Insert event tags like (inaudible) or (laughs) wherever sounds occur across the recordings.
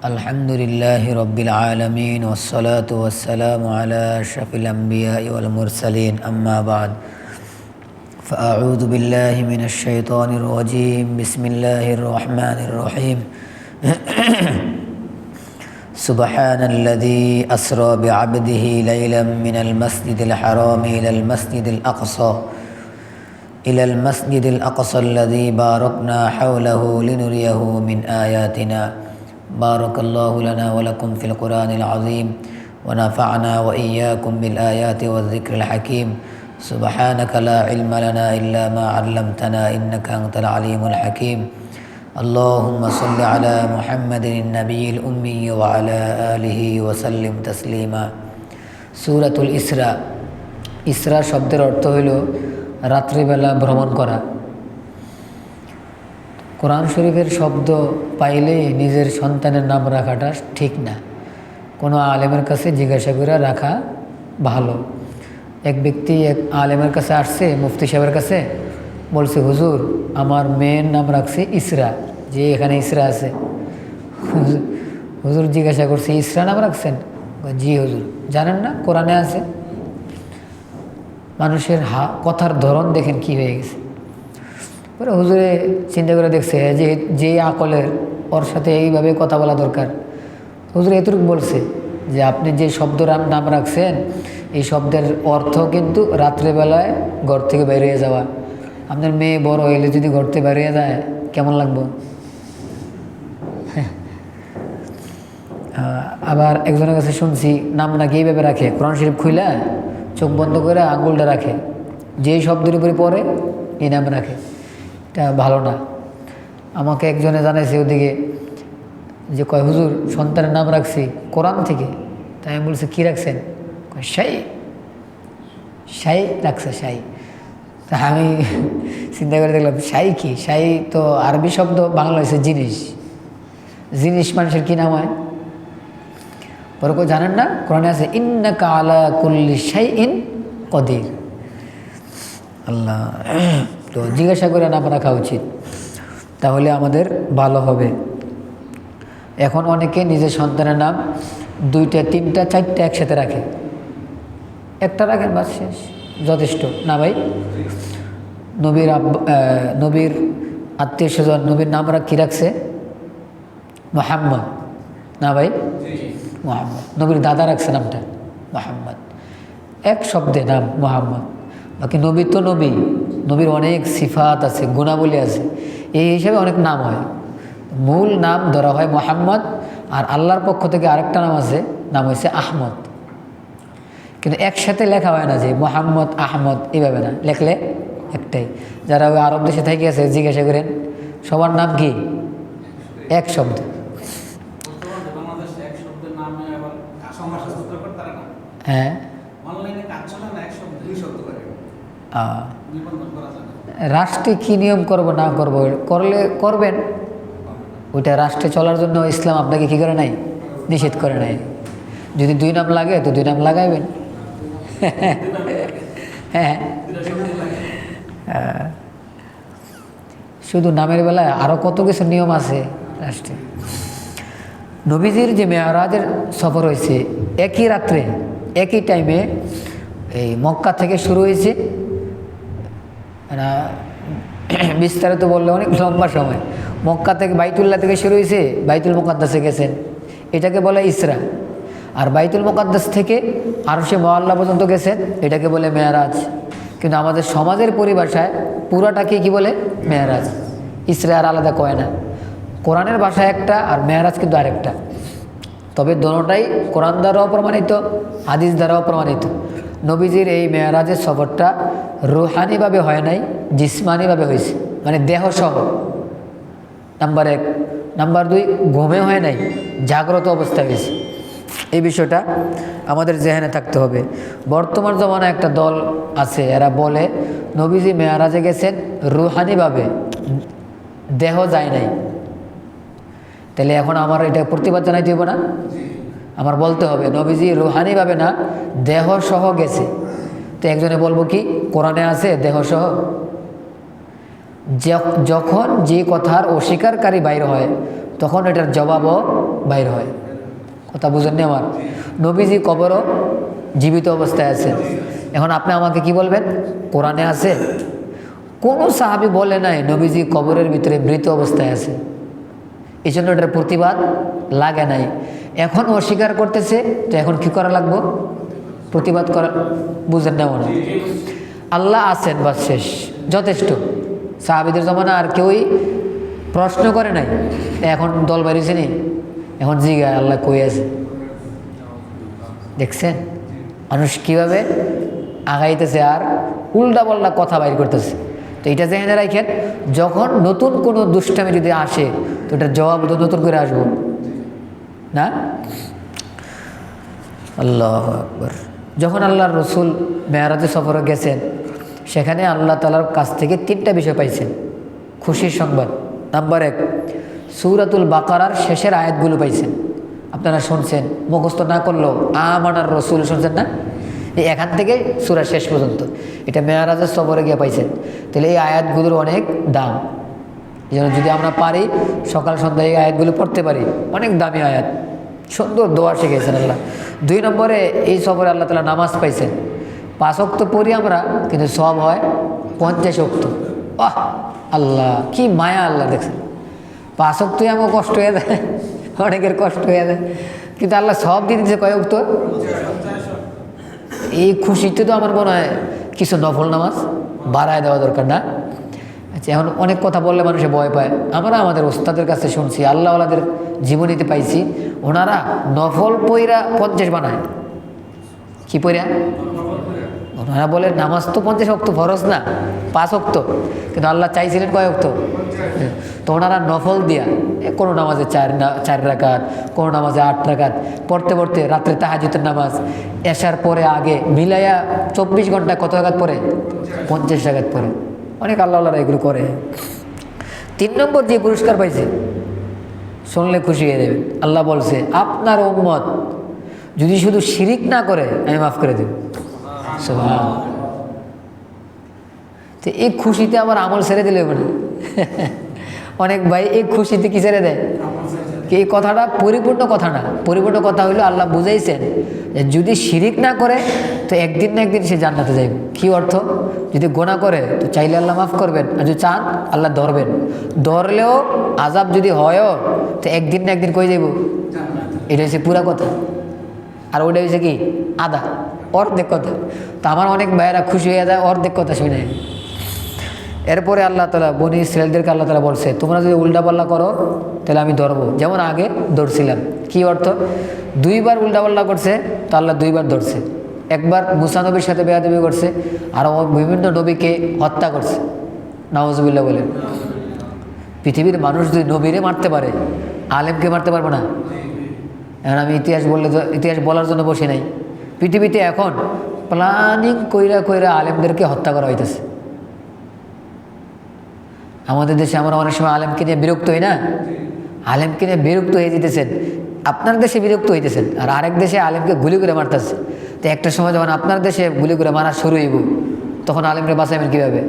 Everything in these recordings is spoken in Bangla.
الحمد لله رب العالمين والصلاة والسلام على أشرف الأنبياء والمرسلين أما بعد. فأعوذ بالله من الشيطان الرجيم. بسم الله الرحمن الرحيم. (coughs) سبحان الذي أسرى بعبده ليلا من المسجد الحرام إلى المسجد الأقصى. إلى المسجد الأقصى الذي باركنا حوله لنريه من آياتنا. بارك الله لنا ولكم في القرآن العظيم ونفعنا وإياكم بالآيات والذكر الحكيم سبحانك لا علم لنا إلا ما علمتنا إنك أنت العليم الحكيم اللهم صل على محمد النبي الأمي وعلى آله وسلم تسليما سورة الإسراء ইসরা শব্দের অর্থ হইল রাত্রিবেলা ভ্রমণ করা কোরআন শরীফের শব্দ পাইলে নিজের সন্তানের নাম রাখাটা ঠিক না। কোনো আলেমের কাছে জিজ্ঞাসা করে রাখা ভালো। এক ব্যক্তি এক আলেমের কাছে আসছে, মুফতি সাহেবের কাছে, বলছে, হুজুর, আমার মেয়ের নাম রাখছে ইসরা, যে এখানে ইসরা আছে। হুজুর- জিজ্ঞাসা করছে, ইসরা নাম রাখছেন? জি হুজুর, জানেন না, কোরআনে আছে। মানুষের হা, কথার ধরন দেখেন কি হয়ে গেছে। পরে হুজুরে চিন্তা করে দেখছে যে যে আকলের ওর সাথে এইভাবে কথা বলা দরকার। হুজুর এতটুকু বলছে যে, আপনি যে শব্দ নাম রাখছেন, এই শব্দের অর্থ কিন্তু রাত্রেবেলায় ঘর থেকে বেরিয়ে যাওয়া। আপনার মেয়ে বড় হইলে যদি ঘর থেকে বেরিয়ে যায়, কেমন লাগবো? আবার একজনের কাছে শুনছি, নাম নাকি এইভাবে রাখে, কোরআন শরীফ খুইলা, চোখ বন্ধ করে আঙুলটা রাখে। যেই শব্দের উপরে পড়ে, এই নাম রাখে। এটা ভালো না। আমাকে একজনে জানাইছে ওদিকে যে, কয় হুজুর, সন্তানের নাম রাখছি কোরআন থেকে। তাই আমি বলছি, কী রাখছেন? কয় সাই শাই রাখছে সাই তা আমি চিন্তা করে দেখলাম সাই কি? সাই তো আরবি শব্দ, বাংলা হয়েছে জিনিস। জিনিস মানুষের কী নাম হয়? পরে কেউ জানেন না, কোরআনে আছে, ইন্নাকা আলা কুল্লি শাই ইন কদির। আল্লাহ। তো জিজ্ঞাসা করে নাম রাখা উচিত। তাহলে আমাদের ভালো হবে। এখন অনেকে নিজের সন্তানের নাম দুইটা, তিনটা, চারটা একসাথে রাখে। একটা রাখেন বাস শেষ। যথেষ্ট। না ভাই? নবীর আব নবীর আত্মীয় স্বজন, নবীর নাম কী রাখছে? মোহাম্মদ। না ভাই? মোহাম্মদ। নবীর দাদা রাখছে নামটা। মোহাম্মদ। এক শব্দে নাম মোহাম্মদ। বাকি নবী তো নবী। নবীর অনেক সিফাত আছে গুণাবলী আছে। এই হিসাবে অনেক নাম হয়। মূল নাম ধরা হয় মোহাম্মদ আর আল্লাহর পক্ষ থেকে আরেকটা নাম আছে নাম হয়েছে আহমদ। কিন্তু একসাথে লেখা হয় না যে মোহাম্মদ আহমদ এইভাবে না। লেখলে একটাই। যারা ওই আরব দেশে থেকে আছে জিজ্ঞাসা করেন সবার নাম কি? এক শব্দ। হ্যাঁ। রাষ্ট্রে কী নিয়ম করব, না করব, করলে করবেন। ওইটা রাষ্ট্রে চলার জন্য ইসলাম আপনাকে কী করে নাই? নিষেধ করে নাই। যদি দুই নাম লাগে, তো দুই নাম লাগাইবেন। (laughs) হ্যাঁ। শুধু নামের বেলায় আরও কত কিছু নিয়ম আছে রাষ্ট্রে। নবীজির যে মেয়ারাজের সফর হয়েছে, একই রাত্রে, একই টাইমে এই মক্কা থেকে শুরু হয়েছে। বিস্তারিত বললে অনেক লম্বা সময়। মক্কা থেকে বাইতুল্লাহ থেকে শুরু হয়েছে, বাইতুল মোকাদ্দাসে গেছেন। এটাকে বলে ইসরা। আর বাইতুল মোকাদ্দাস থেকে আরও সে মহল্লা পর্যন্ত গেছেন, এটাকে বলে মেয়ারাজ। কিন্তু আমাদের সমাজের পরিভাষায় পুরাটাকে কি বলে? মেয়ারাজ। ইসরা আর আলাদা কয় না। কোরআনের ভাষা একটা আর মেয়ারাজ কিন্তু আরেকটা। তবে দোনোটাই কোরআন দ্বারাও প্রমাণিত হাদিস দ্বারাও প্রমাণিত নবীজির এই মেয়ারাজের সফরটা রুহানিভাবে হয় নাই, জিসমানিভাবে হয়েছে। মানে দেহসহ নাম্বার এক। নাম্বার দুই, ঘুমে হয় নাই, জাগ্রত অবস্থা হয়েছে। এই বিষয়টা আমাদের জেহানে থাকতে হবে। বর্তমান জমানা একটা দল আছে, এরা বলে, নবীজি মেয়ারাজে গেছেন, রুহানিভাবে। দেহ যায় নাই। তাহলে এখন আমার এটা প্রতিবাদ জানাইতে হবে না? আমার বলতে হবে, নবীজি রুহানিভাবে না দেহ সহ গেছে। তো একজনে বলব কি, কোরআনে আছে দেহ সহ যখন যে কথার অস্বীকারী বাইর হয়, তখন এটার জবাবও বাইর হয়। কথা বুঝেননি আমার? নবীজি কবরও জীবিত অবস্থায় আছে এখন আপনি আমাকে কি বলবেন? কোরআনে আছে? কোনো সাহাবি বলে নাই নবীজি কবরের ভিতরে মৃত অবস্থায় আছে। এই জন্য এটার প্রতিবাদ লাগে নাই। এখন অস্বীকার করতেছে তো এখন কি করা লাগবো? প্রতিবাদ করা বুঝেন না মনে আল্লাহ আছেন বা শেষ, যথেষ্ট। সাহাবিদের জমানা আর কেউই প্রশ্ন করে নাই, এখন দল বাড়িয়েছে নি? এখন জিগায়, আল্লাহ কই আছে? দেখছেন? মানুষ কীভাবে আগাইতেছে আর উল্টা পাল্টা কথা বাইর করতেছে। তো এটা জেনে রাখেন, যখন নতুন কোনো দুষ্টামি যদি আসে, তো এটার জবাব নতুন করে আসব। না? আল্লাহ আকবর। যখন আল্লাহর রসুল মেয়ারাজে সফরে গেছেন, সেখানে আল্লাহ তালার কাছ থেকে তিনটা বিষয় পাইছেন। খুশির সংবাদ। নাম্বার এক, সুরাতুল বাকারার শেষের আয়াতগুলো পাইছেন। আপনারা শুনছেন, মুখস্থ না করলেও আমানার রসুল, শুনছেন না? এখান থেকে সুরা শেষ পর্যন্ত। এটা মেয়ারাজের সফরে গিয়ে পাইছেন। তাহলে এই আয়াতগুলোর অনেক দাম। জন্য যদি আমরা পারি, সকাল সন্ধ্যায় এই আয়াতগুলো পড়তে পারি। অনেক দামি আয়াত। সুন্দর দোয়া শিখেছেন আল্লাহ। দুই নম্বরে, এই সফরে আল্লাহ তালা নামাজ পাইছেন। পাঁচ অক্ত পড়ি আমরা, কিন্তু সব হয় পঞ্চাশ অক্ত আহ আল্লাহ, কি মায়া আল্লাহ, দেখছেন। পাঁচ অক্তই আমার কষ্ট হয়ে যায়, অনেকের কষ্ট হয়ে যায়। কিন্তু আল্লাহ সব দিয়ে দিচ্ছে কয় অক্ত এই খুশিতে তো আমার মনে হয় কিছু নফল নামাজ বাড়ায় দেওয়া দরকার না। আচ্ছা এখন অনেক কথা বললে মানুষে ভয় পায়। আমরা আমাদের ওস্তাদের কাছে শুনছি আল্লাহওয়ালাদের জীবনীতে পাইছি, ওনারা নফল পইরা পঞ্চাশ বানায়। কি পইরা? ওনারা বলে, নামাজ তো পঞ্চাশ অক্ত ফরজ না, পাঁচ অক্ত। কিন্তু আল্লাহ চাইছিলেন কয় অক্ত? তো ওনারা নফল দিয়া কোনো নামাজে চার না, চার রাকাত, কোনো নামাজে আট রাকাত, পড়তে পড়তে রাত্রে তাহাজুতের নামাজ, এসার পরে আগে মিলাইয়া চব্বিশ ঘণ্টা কত রাকাত পরে পঞ্চাশ রাকাত পরে অনেক আল্লাহ আল্লাহরা এগুলো করে। তিন নম্বর যে পুরস্কার পাইছে, শুনলে খুশি হয়ে যাবে। আল্লাহ বলছে, আপনার উম্মত যদি শুধু শিরিক না করে, আমি মাফ করে দেব। তো এই খুশিতে আমার আমল ছেড়ে দিলে মানে অনেক ভাই এই খুশিতে কি ছেড়ে দেয়? এই কথাটা? পরিপূর্ণ কথা না পরিপূর্ণ কথা হইল আল্লাহ বুঝাইছেন যে যদি শিরিক না করে তো একদিন না একদিন সে জান্নাতে যাইবে। কি অর্থ? যদি গোনা করে তো চাইলে আল্লাহ মাফ করবেন। আর যদি চান আল্লাহ ধরবেন। ধরলেও আজাব যদি হয়ও তো একদিন না একদিন কই যাইব? এটা হচ্ছে পুরা কথা। আর ওটা হচ্ছে কি? আদা। অর্ধেক কথা। তো আমার অনেক ভাইয়েরা খুশি হয়ে যায় অর্ধেক কথা শুনে। এরপরে আল্লাহ তালা বনি ইসরায়েলদেরকে আল্লাহ তালা বলছে, তোমরা যদি উল্টাপাল্লা করো, তাহলে আমি ধরবো। যেমন আগে ধরছিলাম। কি অর্থ? দুইবার উল্টাপাল্লা করছে, তো আল্লাহ দুইবার ধরছে। একবার মুসা নবীর সাথে বেয়াদবি করছে, আর বিভিন্ন নবীকে হত্যা করছে। নওয়াজবিল্লা বলে। পৃথিবীর মানুষ যদি নবীরে মারতে পারে, আলেমকে মারতে পারবে না। এখন আমি ইতিহাস বললে ইতিহাস বলার জন্য বসে নাই। পৃথিবীতে এখন প্ল্যানিং কইরা কইরা আলেমদেরকে হত্যা করা হইতেছে। আমাদের দেশে আমরা অনেক সময় আলেমকে নিয়ে বিরক্ত হই না? আলেমকে নিয়ে বিরক্ত হয়ে যেতেছেন। আপনার দেশে বিরক্ত হইতেছেন, আর আরেক দেশে আলেমকে গুলি করে মারতেছে। তো একটা সময় যখন আপনার দেশে গুলি করে মারা শুরু হইব, তখন আলেমকে বাঁচাবেন কীভাবে?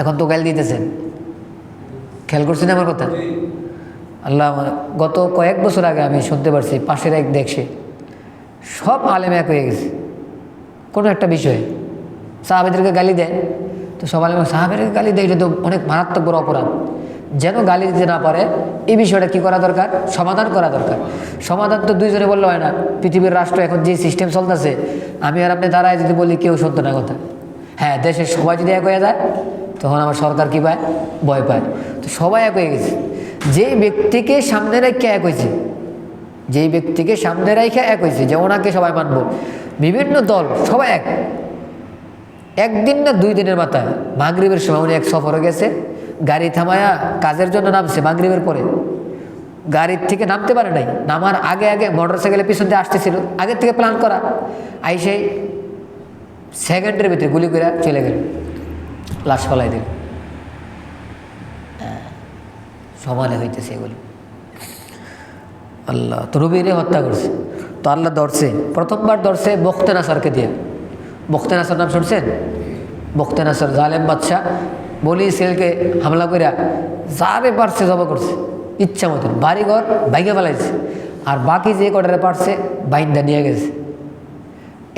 এখন তো গাল দিতেছেন। খেয়াল করছেন আমার কথা? আল্লাহ গত কয়েক বছর আগে আমি শুনতে পারছি, পাশের এক দেখছে সব আলেম এক হয়ে গেছে। কোনো একটা বিষয়ে। সাহাবেদেরকে গালি দেয় তো সবাই আলেম সাহাবেদেরকে গালি দেয়? এটা তো অনেক মারাত্মক বড় অপরাধ। যেন গালি দিতে না পারে, এই বিষয়টা কি করা দরকার? সমাধান করা দরকার। সমাধান তো দুইজনে বললে হয় না, পৃথিবীর রাষ্ট্র এখন যে সিস্টেম চলতেছে, আমি আর আপনি দাঁড়ায় যদি বলি, কেউ সত্য না কথা। হ্যাঁ দেশের সবাই যদি এক হয়ে যায়, তখন আমার সরকার কী পায়? ভয় পায়। তো সবাই এক হয়ে গেছে। যেই ব্যক্তিকে সামনে রেখে এক হয়েছে, যেই ব্যক্তিকে সামনে রেখে এক হয়েছে, যে ওনাকে সবাই মানব, বিভিন্ন দল সবাই এক। একদিন না দুই দিনের মাথায় মাগরীবের সময় উনি এক সফরে গেছে গাড়ি থামায়া কাজের জন্য নামছে মাগরীবের পরে। গাড়ির থেকে নামতে পারে নাই নামার আগে আগে মোটর সাইকেলের পিছন দিয়ে আসতেছিল আগের থেকে প্ল্যান করা। আইসেই সেকেন্ডের ভিতরে গুলি করে চলে গেল লাশ ফলাই দিল। হ্যাঁ, সমানে হইতেছে এগুলো। আল্লাহ তো রবিরে হত্যা করছে। তো আল্লাহ ধরছে প্রথমবার ধরছে বখতে নাসারকে দিয়ে। বখতে নাম শুনছেন? বখতে জালেম বাদশাহ বলি সেলকে হামলা করিয়া যারে পারছে জবা করছে, ইচ্ছা মতন। বাড়িঘর বাইকে ফেলাইছে, আর বাকি যে কটারে পারছে বাইন্দা নিয়ে গেছে।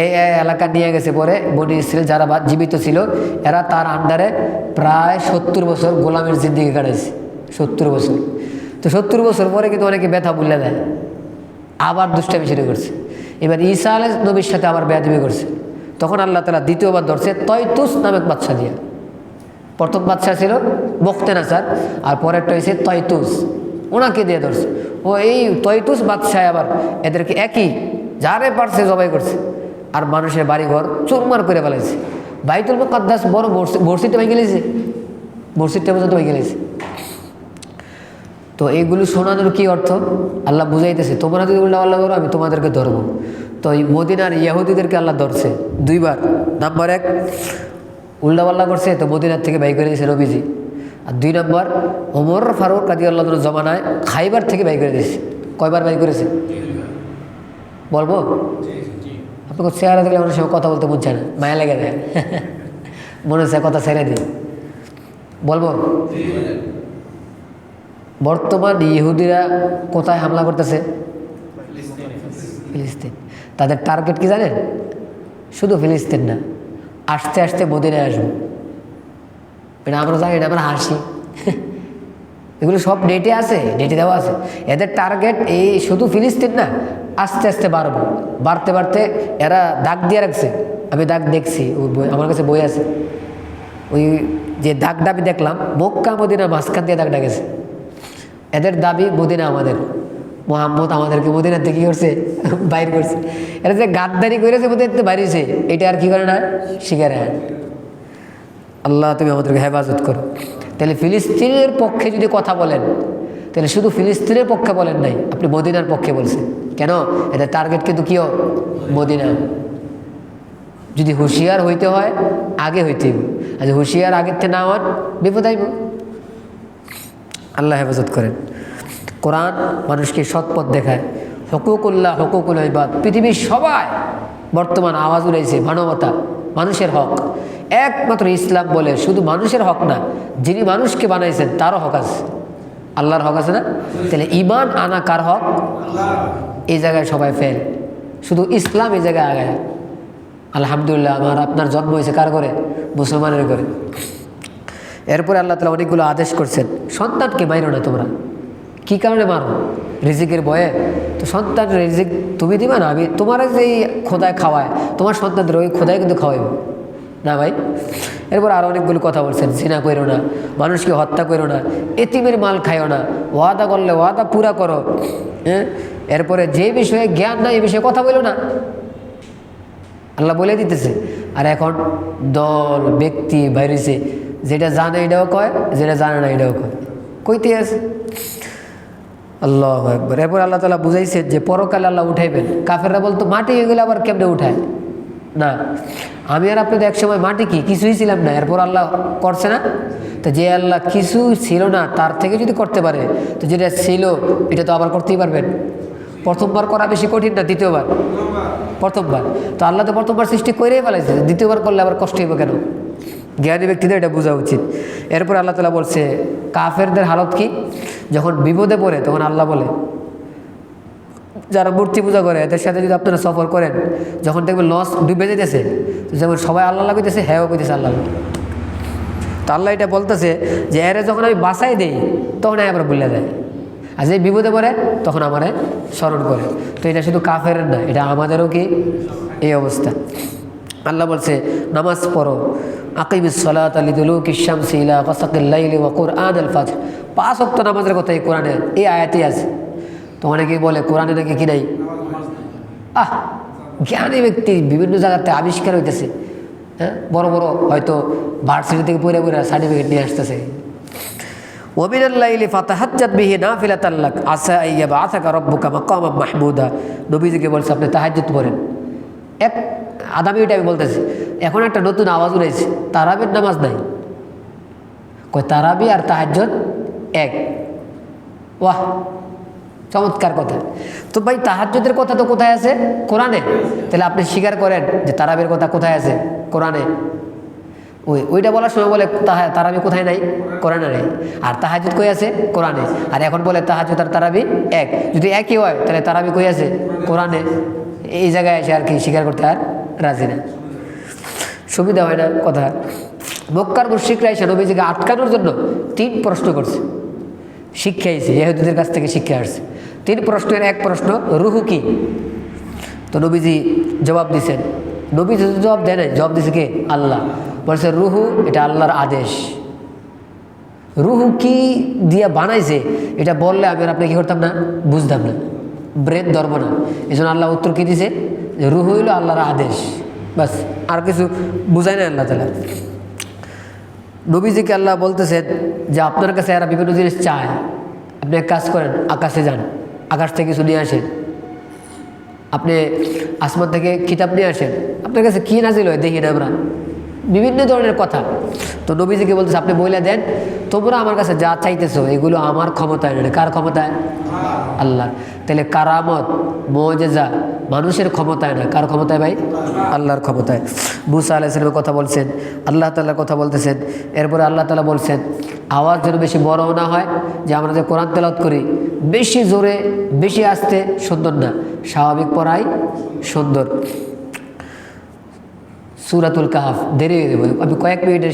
এই এলাকা নিয়ে গেছে পরে বনি ইসরায়েল যারা জীবিত ছিল, এরা তার আন্ডারে প্রায় সত্তর বছর গোলামের জিন্দিগি কাটাইছে। সত্তর বছর। তো সত্তর বছর পরে কিন্তু অনেকে ব্যথা বলে দেয়। আবার দুষ্টামি শুরু করছে। এবার ঈসা আলাই নবীর সাথে আবার বেয়াদবি করছে। তখন আল্লাহ তালা দ্বিতীয়বার ধরছে তয়তুস নামক বাচ্চা দিয়া। প্রথম বাচ্চা ছিল বক্তেনাচার আর পরেরটা হয়েছে তয়তুস। ওনাকে দিয়ে ধরছে। ও এই তয়তুস বাদশাহ আবার এদেরকে একই, যারে পারছে জবাই করছে। আর মানুষের বাড়িঘর চুরমার করে ফেলাইছে। বাইতুল মুকাদ্দাস বড় বর্ষিতে ভেঙে গেলেছে বর্ষিটা পর্যন্ত ভেঙে গেলেছে তো এইগুলো শোনানোর কি অর্থ? আল্লাহ বুঝাইতেছে, তোমরা যদি উল্টা আল্লাহ করো, আমি তোমাদেরকে ধরবো। তো এই মদিনার ইয়াহুদিদেরকে আল্লাহ ধরছে, দুইবার। নাম্বার এক উল্টাপাল্লা করছে, তো মদিনার থেকে বাই করে দিয়েছে রবিজি আর দুই নম্বর, ওমর ফারুক কাদি আল্লাহ জমানায় খাইবার থেকে বাই করে দিয়েছে। কয়বার বাই করেছে? বলব? আপনাকে চেহারা দেখলে অনেক কথা বলতে বুঝছে না, মায়া লেগে যায় (laughs) মনে হচ্ছে কথা ছেড়ে দিই। বলব? বর্তমান ইহুদিরা কোথায় হামলা করতেছে? ফিলিস্তিন। তাদের টার্গেট কি জানেন? শুধু ফিলিস্তিন না। আস্তে আস্তে মদিনায় আসব। এটা আমরা জানি না, আমরা হাসি। এগুলো সব ডেটে আছে ডেটে দেওয়া আছে। এদের টার্গেট এই শুধু ফিলিস্তিন না, আস্তে আস্তে বাড়বো। বাড়তে বাড়তে এরা দাগ দিয়ে রাখছে। আমি দাগ দেখছি ওই বই আমার কাছে বই আছে। ওই যে দাগটা আমি দেখলাম মক্কা মদিনা মাঝখান দিয়ে দাগটা গেছে এদের দাবি মদিনা আমাদের। মোহাম্মদ আমাদেরকে মদিনাতে কি করছে, বাইর করছে। এটা যে গাদ্দারি করেছে মদিনাতে বাইরেছে এটা আর কি করে না? শিকারে হ্যাঁ। আল্লাহ তুমি আমাদেরকে হেফাজত করো। তাহলে ফিলিস্তিনের পক্ষে যদি কথা বলেন, তাহলে শুধু ফিলিস্তিনের পক্ষে বলেন নাই, আপনি মদিনার পক্ষে বলছেন। কেন? এদের টার্গেট কিন্তু কিও মদিনা। যদি হুঁশিয়ার হইতে হয়, আগে হইতে হইব। আর হুঁশিয়ার আগের থেকে না হন, বিপদ আইব। আল্লাহ হেফাজত করেন। কোরআন মানুষকে সৎপথ দেখায়। হকুকুল্লাহ, হকুকুল ইবাদ। পৃথিবীর সবাই বর্তমান আওয়াজ উড়াইছে, মানবতা, মানুষের হক। একমাত্র ইসলাম বলে শুধু মানুষের হক না, যিনি মানুষকে বানাইছেন, তারও হক আছে। আল্লাহর হক আছে না? তাহলে ইমান আনা কার হক? এই জায়গায় সবাই ফেল শুধু ইসলাম এই জায়গায় আগায়। আলহামদুলিল্লাহ, আমার আপনার জন্ম হয়েছে কার করে মুসলমানের করে এরপরে আল্লাহ তালা অনেকগুলো আদেশ করছেন। সন্তানকে মাইরো না তোমরা। কি কারণে মারো? রিজিকের বয়ে তো সন্তান রিজিক তুমি দিবা না? আমি তোমার যেই খোদায় খাওয়ায়, তোমার সন্তানদের ওই খোদায় কিন্তু খাওয়াইব। না ভাই? এরপর আরও অনেকগুলো কথা বলছেন, জিনা করো না, মানুষকে হত্যা করো না, এতিমের মাল খাইও না, ওয়াদা করলে ওয়াদা পুরা করো। হ্যাঁ? এরপরে যে বিষয়ে জ্ঞান না এই বিষয়ে কথা বলো না। আল্লাহ বলে দিতেছে, আর এখন দল, ব্যক্তি বাইরেছে, যেটা জানে এটাও কয়, যেটা জানে না এটাও কয়। কইতে আছে। আল্লাহ একবার এরপর আল্লাহ তালা বুঝাইছে যে পরকালে আল্লাহ উঠাইবেন। কাফেররা বলতো, মাটি হয়ে গেলে আবার কেমনে উঠায়? না, আমি আর আপনাদের একসময় মাটি কি? কিছুই ছিলাম না। এরপর আল্লাহ করছে না? তো যে আল্লাহ কিছু ছিল না, তার থেকে যদি করতে পারে, তো যেটা ছিল, এটা তো আবার করতেই পারবেন। প্রথমবার করা বেশি কঠিন না, দ্বিতীয়বার? প্রথমবার। তো আল্লাহ তো প্রথমবার সৃষ্টি করেই ফেলাইছে দ্বিতীয়বার করলে আবার কষ্ট হইব কেন? জ্ঞানী ব্যক্তিদের এটা বোঝা উচিত। এরপর আল্লাহ তালা বলছে, কাফেরদের হালত কি? যখন বিপদে পড়ে, তখন আল্লাহ বলে, যারা মূর্তি পূজা করে, এদের সাথে যদি আপনারা সফর করেন, যখন দেখবেন লস ডুবে যেতেছে যেমন সবাই আল্লাহ লাগাইতেছে হ্যাঁ কইতেছে আল্লাহ তো আল্লাহ এটা বলতেছে যে, এরে যখন আমি বাসাই দেই, তখন আবার বলে দেয় আর যে বিপদে পড়ে, তখন আমারে স্মরণ করে। তো এটা শুধু কাফের না, এটা আমাদেরও কি? এই অবস্থা। আল্লাহ বলছে, নামাজ পড়ো। আকিম সলাত আলী দুলু কিসাম সিলা কসাকিল্লাইলি ওকুর আন আল ফাজ পাঁচ অক্ত নামাজের কথা এই কোরআনে, এই আয়াতই আছে। তো অনেকেই বলে, কোরআনে নাকি কি নাই? আহ, জ্ঞানী ব্যক্তি বিভিন্ন জায়গাতে আবিষ্কার হইতেছে। হ্যাঁ বড় বড় হয়তো ভার্সিটি থেকে পড়ে পড়ে সার্টিফিকেট নিয়ে আসতেছে। ওমিনাল্লাইলি ফাতাহাজ্জাত বিহি নাফিলাতাল্লাক আসা আইয়াবা আসাকা রব্বুকা মাকামা মাহমুদা। নবীজিকে বলছে, আপনি তাহাজ্জুদ পড়েন। এক আদামি ওইটা আমি বলতেছি এখন একটা নতুন আওয়াজ উড়েছে তারাবির নামাজ নাই। কই তারাবি আর তাহাজ্জুদ এক। ওয়াহ, চমৎকার কথা। তো ভাই, তাহাজ্জুদের কথা তো কোথায় আছে? কোরআনে। তাহলে আপনি স্বীকার করেন যে তারাবের কথা কোথায় আছে? কোরআনে। ওই, ওইটা বলার সময় বলে তাহা তারাবি কোথায় নাই? কোরআনে নেই। আর তাহাজুদ কই আছে? কোরআনে। আর এখন বলে তাহাজুদ আর তারাবি এক। যদি একই হয়, তাহলে তারাবি কই আছে? কোরআনে। এই জায়গায় এসে আর কি স্বীকার করতে আর রাজি না। সুবিধা হয় না কথা। মক্কার মুশ্রিকরা এসে নবীজিকে আটকানোর জন্য তিন প্রশ্ন করছে। শিক্ষা এসে, ইহুদিদের কাছ থেকে শিক্ষা আসছে। তিন প্রশ্নের এক প্রশ্ন, রুহু কি? তো নবীজি জবাব দিছেন নবীজি জবাব দেয় নাই, জবাব দিছে কে? আল্লাহ। বলছে, রুহু এটা আল্লাহর আদেশ। রুহু কি দিয়ে বানাইছে, এটা বললে আমি আপনি কি করতাম না? বুঝতাম না। ব্রেন ধর্ম না। এই আল্লাহ উত্তর কি দিছে? রুহু হইল আল্লাহর আদেশ। বাস, আর কিছু বুঝায় না আল্লাহ তালা নবীজিকে আল্লাহ বলতেছেন যে, আপনার কাছে এরা বিভিন্ন জিনিস চায়। আপনি এক কাজ করেন, আকাশে যান, আকাশ থেকে কিছু নিয়ে আসেন। আপনি আসমান থেকে কিতাব নিয়ে আসেন। আপনার কাছে কী নাজিল হয়, দেখি না আমরা। বিভিন্ন ধরনের কথা। তো নবীজিকে বলতেছে, আপনি বইলে দেন, তোমরা আমার কাছে যা চাইতেছো, এগুলো আমার ক্ষমতায় নয় কার ক্ষমতায়? আল্লাহ। তাহলে কারামত, মজেজা মানুষের ক্ষমতায় না কার ক্ষমতায় ভাই? আল্লাহর ক্ষমতায়। মুসা আলাইসলামের কথা বলছেন, আল্লাহ তাল্লার কথা বলতেছেন। এরপরে আল্লাহ তালা বলছেন, আওয়াজ যেন বেশি বড় না হয়, যে আমরা যে কোরআন তেলাওয়াত করি, বেশি জোরে, বেশি আসতে সুন্দর না। স্বাভাবিক পড়াই সুন্দর। সুরাতুল কাহাফ, দেরি হয়ে দেবো আমি কয়েক মিনিটের